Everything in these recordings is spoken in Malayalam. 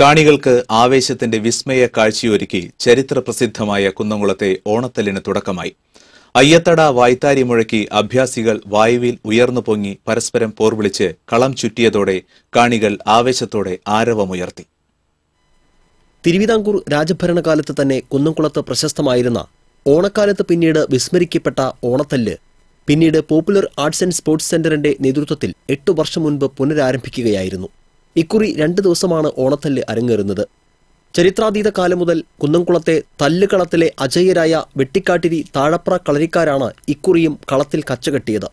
കാണികൾക്ക് ആവേശത്തിന്റെ വിസ്മയ കാഴ്ചയൊരുക്കി ചരിത്ര പ്രസിദ്ധമായ കുന്നംകുളത്തെ ഓണത്തല്ലിന് തുടക്കമായി. അയ്യത്തട വായ്ത്താരി മുഴക്കി അഭ്യാസികൾ വായുവിൽ ഉയർന്നു പൊങ്ങി പരസ്പരം പോർവിളിച്ച് കളം ചുറ്റിയതോടെ കാണികൾ ആവേശത്തോടെ ആരവമുയർത്തി. തിരുവിതാംകൂർ രാജഭരണകാലത്ത് തന്നെ കുന്നംകുളത്ത് പ്രശസ്തമായിരുന്ന ഓണക്കാലത്ത് പിന്നീട് വിസ്മരിക്കപ്പെട്ട ഓണത്തല്ല് പിന്നീട് പോപ്പുലർ ആർട്സ് ആൻഡ് സ്പോർട്സ് സെന്ററിന്റെ നേതൃത്വത്തിൽ എട്ടു വർഷം മുൻപ് പുനരാരംഭിക്കുകയായിരുന്നു. ഇക്കുറി രണ്ട് ദിവസമാണ് ഓണത്തല്ല് അരങ്ങേറുന്നത്. ചരിത്രാതീത കാലം മുതൽ കുന്നംകുളത്തെ തല്ലുകളത്തിലെ അജയ്യരായ വെട്ടിക്കാട്ടിരി താഴപ്ര കളരിക്കാരാണ് ഇക്കുറിയും കളത്തിൽ കച്ചകെട്ടിയത്.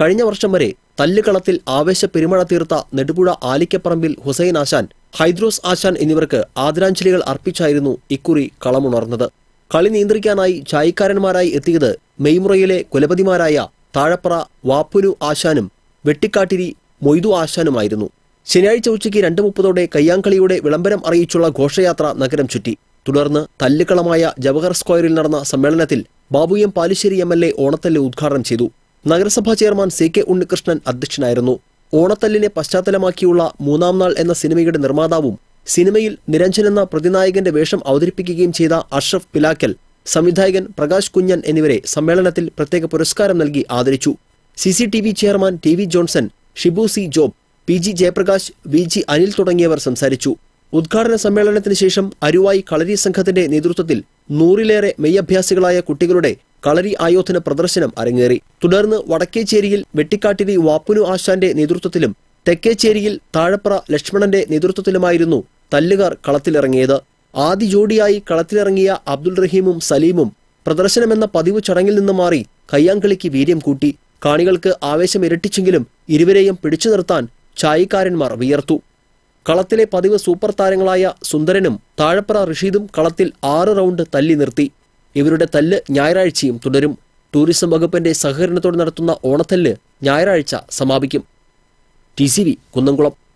കഴിഞ്ഞ വർഷം വരെ തല്ലുകളത്തിൽ ആവേശ പെരുമഴ തീർത്ത നെടുപുഴ ആലിക്കപ്പറമ്പിൽ ഹുസൈൻ ആശാൻ ഹൈദ്രോസ് ആശാൻ എന്നിവർക്ക് ആദരാഞ്ജലികൾ അർപ്പിച്ചായിരുന്നു ഇക്കുറി കളമുണർന്നത്. കളി നിയന്ത്രിക്കാനായി ചായക്കാരന്മാരായി എത്തിയത് മെയ്മുറയിലെ കുലപതിമാരായ താഴപ്ര വാപ്പുലു ആശാനും വെട്ടിക്കാട്ടിരി മൊയ്തു ആശാനുമായിരുന്നു. ശനിയാഴ്ച ഉച്ചയ്ക്ക് രണ്ട് മുപ്പതോടെ കയ്യാങ്കളിയുടെ വിളംബരം അറിയിച്ചുള്ള ഘോഷയാത്ര നഗരം ചുറ്റി. തുടർന്ന് തല്ലുകളമായ ജവഹർ സ്ക്വയറിൽ നടന്ന സമ്മേളനത്തിൽ Babu M Palissery M L A Onathallu ഉദ്ഘാടനം ചെയ്തു. നഗരസഭാ ചെയർമാൻ സി കെ ഉണ്ണികൃഷ്ണൻ അധ്യക്ഷനായിരുന്നു. ഓണത്തല്ലിനെ പശ്ചാത്തലമാക്കിയുള്ള മൂന്നാം നാൾ എന്ന സിനിമയുടെ നിർമ്മാതാവും സിനിമയിൽ നിരഞ്ജൻ എന്ന പ്രതിനായകന്റെ വേഷം അവതരിപ്പിക്കുകയും ചെയ്ത അഷ്റഫ് പിലാക്കൽ സംവിധായകൻ പ്രകാശ് കുഞ്ഞൻ എന്നിവരെ സമ്മേളനത്തിൽ പ്രത്യേക പുരസ്കാരം നൽകി ആദരിച്ചു. C chairman T Johnson Shibu C Job P G Jayaprakash V G Anil തുടങ്ങിയവർ സംസാരിച്ചു. ഉദ്ഘാടന സമ്മേളനത്തിന് ശേഷം അരുവായി കളരി സംഘത്തിന്റെ നേതൃത്വത്തിൽ നൂറിലേറെ മെയ്യഭ്യാസികളായ കുട്ടികളുടെ കളരി ആയോധന പ്രദർശനം അരങ്ങേറി. തുടർന്ന് വടക്കേച്ചേരിയിൽ വെട്ടിക്കാട്ടിരി വാപ്പുനു ആശാന്റെ നേതൃത്വത്തിലും തെക്കേച്ചേരിയിൽ താഴപ്ര ലക്ഷ്മണന്റെ നേതൃത്വത്തിലുമായിരുന്നു തല്ലുകാർ കളത്തിലിറങ്ങിയത്. ആദ്യ ജോഡിയായി കളത്തിലിറങ്ങിയ അബ്ദുൾ റഹീമും സലീമും പ്രദർശനമെന്ന പതിവ് ചടങ്ങിൽ നിന്ന് മാറി കയ്യാങ്കളിക്ക് വീര്യം കൂട്ടി. കാണികൾക്ക് ആവേശം ഇരട്ടിച്ചെങ്കിലും ഇരുവരെയും പിടിച്ചു നിർത്താൻ ചായക്കാരന്മാർ വിയർത്തു. കളത്തിലെ പതിവ് സൂപ്പർ താരങ്ങളായ സുന്ദരനും താഴപ്പറ റഷീദും കളത്തിൽ ആറ് റൗണ്ട് തല്ലി നിർത്തി. ഇവരുടെ തല്ല് ഞായറാഴ്ചയും തുടരും. ടൂറിസം വകുപ്പിന്റെ സഹകരണത്തോടെ നടത്തുന്ന ഓണത്തല്ല് ഞായറാഴ്ച സമാപിക്കും. ടി കുന്നംകുളം.